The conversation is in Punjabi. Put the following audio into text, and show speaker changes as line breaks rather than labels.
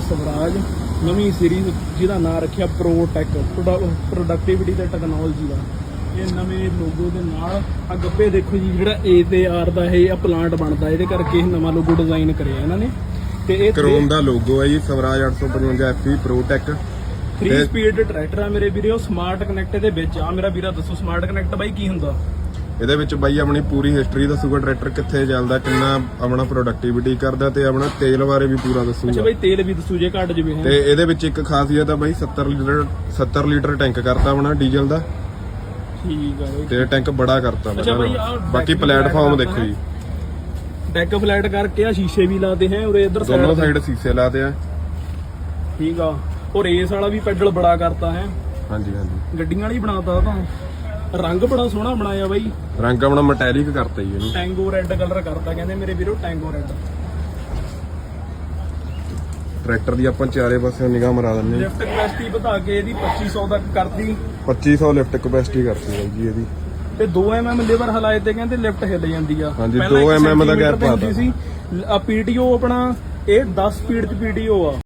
ਸਵਰਾਜ ਸਵਰਾਜ ਨਵੀਂ ਸੀਰੀਜ਼ ਜਿਹਦਾ ਨਾਮ ਰੱਖਿਆ ਪ੍ਰੋਟੈਕ ਪ੍ਰੋਡਕਟਿਵਿਟੀ ਤੇ ਟੈਕਨੋਲੋਜੀ ਦਾ। ਇਹ ਨਵੇਂ ਲੋਗੋ ਦੇ ਨਾਲ ਆ ਗੱਪੇ ਦੇਖੋ ਜੀ ਜਿਹੜਾ ਏ ਤੇ ਆਰ ਦਾ ਇਹ ਆ ਪਲਾਂਟ ਬਣਦਾ ਇਹਦੇ ਕਰਕੇ ਇਹ ਨਵਾਂ ਲੋਗੋ ਡਿਜ਼ਾਈਨ ਕਰਿਆ ਇਹਨਾਂ ਨੇ। ਤੇ ਇਹ
ਕਰੋਮ ਦਾ ਲੋਗੋ ਹੈ ਜੀ Swaraj 855 FE Protech
3 speed tractor ਆ ਮੇਰੇ ਵੀਰੇ ਉਹ ਸਮਾਰਟ ਕਨੈਕਟ ਦੇ ਵਿੱਚ। ਆ ਮੇਰਾ ਵੀਰਾ ਦੱਸੋ ਸਮਾਰਟ ਕਨੈਕਟ ਬਾਈ ਕੀ ਹੁੰਦਾ?
ਇਹਦੇ ਵਿੱਚ ਬਾਈ ਆਪਣੀ ਪੂਰੀ ਹਿਸਟਰੀ ਦੱਸੂਗਾ ਟਰੈਕਟਰ ਕਿੱਥੇ ਚੱਲਦਾ ਕਿੰਨਾ ਆਪਣਾ ਪ੍ਰੋਡਕਟਿਵਿਟੀ ਕਰਦਾ ਤੇ ਆਪਣਾ ਤੇਲ ਬਾਰੇ ਵੀ ਪੂਰਾ
ਅੱਛਾ
ਦੱਸੂਗਾ
ਬਾਈ ਤੇਲ ਵੀ ਦੱਸੂ ਜੇ ਘੱਟ ਜਵੇ
ਤੇ ਇਹਦੇ ਵਿੱਚ ਇੱਕ ਖਾਸੀਅਤ ਆ ਬਾਈ 70 ਲੀਟਰ 70 ਲੀਟਰ ਟੈਂਕ ਕਰਤਾ ਆਪਣਾ ਡੀਜ਼ਲ ਦਾ।
ਠੀਕ ਆ ਬਾਈ।
ਤੇ ਟੈਂਕ ਬੜਾ ਕਰਤਾ
ਅੱਛਾ ਬਾਈ, ਆਹ
ਬਾਕੀ
back
ਪਲੇਟਫਾਰਮ
flat
ਦੇਖੋ ਜੀ।
ਡੈਕ ਫਲੈਟ ਕਰਕੇ ਆ ਸ਼ੀਸ਼ੇ ਵੀ ਲਾਤੇ ਹੈ ਉਰੇ ਇਧਰ
ਦੋਨੋਂ ਸਾਈਡ ਸੀਸੇ ਲਾਤੇ ਆ।
ਠੀਕ ਆ। ਉਹ ਰੇਸ ਵਾਲਾ ਵੀ ਪੈਡਲ ਬੜਾ ਕਰਤਾ ਹੈ।
ਹਾਂਜੀ ਹਾਂਜੀ।
ਗੱਡੀਆਂ ਵਾਲੀ ਬਣਾਤਾ ਤਾਂ। ਰੰਗ ਬੜਾ ਸੋਹਣਾ ਬਣਾਇਆ ਬਾਈ।
ਰੰਗ ਆਪਣਾ ਮਟੈਲਿਕ ਕਰਤਾ ਜੀ ਇਹਨੂੰ।
ਟੈਂਗੋ ਰੈੱਡ ਕਲਰ ਕਰਤਾ ਕਹਿੰਦੇ ਮੇਰੇ ਵੀਰੋ ਟੈਂਗੋ ਰੈੱਡ
ਟਰੈਕਟਰ ਦੀ ਆਪਾਂ ਚਾਰੇ ਪਾਸੇ ਨਿਗਾਹ ਮਰਾ ਦਿੰਦੇ
ਲਿਫਟ ਕਪੈਸਿਟੀ ਵਧਾ ਕੇ ਇਹਦੀ 2500 ਤੱਕ ਕਰਤੀ।
2500 ਲਿਫਟ ਕਪੈਸਿਟੀ ਕਰਤੀ ਹੈ ਜੀ ਇਹਦੀ।
ਤੇ 2 mm ਲੀਵਰ ਹਲਾਏ ਤੇ ਕਹਿੰਦੇ ਲਿਫਟ ਹਿੱਲ ਜਾਂਦੀ ਆ।
ਹਾਂਜੀ,
ਪਹਿਲਾਂ
2
ਇੱਕ
mm ਦਾ
ਹੁੰਦੀ
ਪਾਤਾ।
ਸੀ। ਆ ਪੀਟੀਓ ਆਪਣਾ ਇਹ 10 ਸਪੀਡ ਚ ਪੀਟੀਓ ਆ।